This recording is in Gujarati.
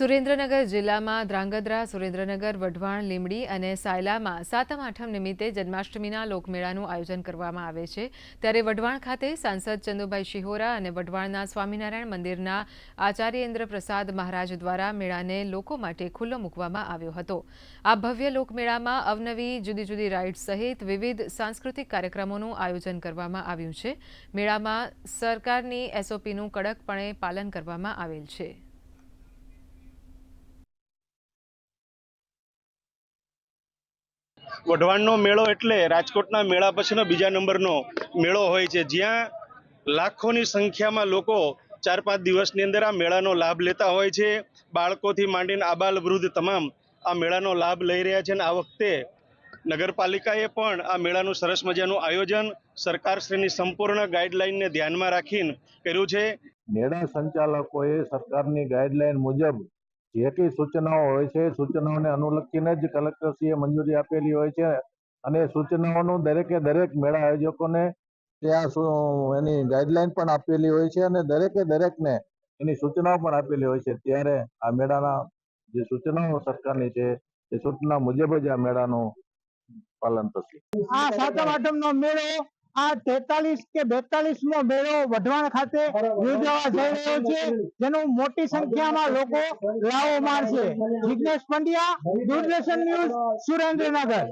સુરેન્દ્રનગર જિલ્લામાં ધ્રાંગધ્રા, સુરેન્દ્રનગર, વઢવાણ લીમડી અને સાયલામાં સાતમ આઠમ નિમિત્તે જન્માષ્ટમીના લોકમેળાનું આયોજન કરવામાં આવે છે. ત્યારે વઢવાણ ખાતે સાંસદ ચંદુભાઈ શિહોરા અને વઢવાણના સ્વામિનારાયણ મંદિરના આચાર્યેન્દ્ર પ્રસાદ મહારાજ દ્વારા મેળાને લોકો માટે ખુલ્લો મૂકવામાં આવ્યો હતો. આ ભવ્ય લોકમેળામાં અવનવી, જુદી જુદી રાઇડ્સ સહિત વિવિધ સાંસ્કૃતિક કાર્યક્રમોનું આયોજન કરવામાં આવ્યું છે. મેળામાં સરકારની એસઓપીનું કડકપણે પાલન કરવામાં આવેલ છે. વઢવાણનો મેળો એટલે રાજકોટના મેળા પછીનો બીજા નંબરનો મેળો હોય છે. જ્યાં લાખોની સંખ્યામાં લોકો ચાર પાંચ દિવસની અંદર આ મેળાનો લાભ લેતા હોય છે. બાળકોથી માંડીને આબાલ વૃદ્ધ તમામ આ મેળાનો લાભ લઈ રહ્યા છે અને આ વખતે નગરપાલિકાએ પણ આ મેળાનું સરસ મજાનું આયોજન સરકારશ્રીની સંપૂર્ણ ગાઈડલાઈનને ધ્યાનમાં રાખીને કર્યું છે. મેળા સંચાલકોએ સરકારની ગાઈડલાઈન મુજબ જે સૂચનાઓ હોય છે સૂચનાઓને અનુલક્ષીને જ કલેક્ટરશ્રીએ મંજૂરી આપેલી હોય છે અને સૂચનાઓનું દરેકે દરેક મેળા આયોજકોને ત્યાં એની ગાઈડલાઈન પણ આપેલી હોય છે અને દરેકે દરેકને એની સૂચનાઓ પણ આપેલી હોય છે. ત્યારે આ મેળાના જે સૂચનાઓ સરકારની છે, એ સૂચના મુજબ જ આ મેળાનું પાલન થશે. આ સાતમ આઠમ નો મેળો આ તેતાલીસ કે બેતાલીસ મો મેળો વઢવાણ ખાતે યોજાવા જઈ રહ્યો છે. જેનું મોટી સંખ્યામાં લોકો લાવો મારશે જિજ્ઞેશ પંડ્યા દૂરદર્શન ન્યૂઝ સુરેન્દ્રનગર.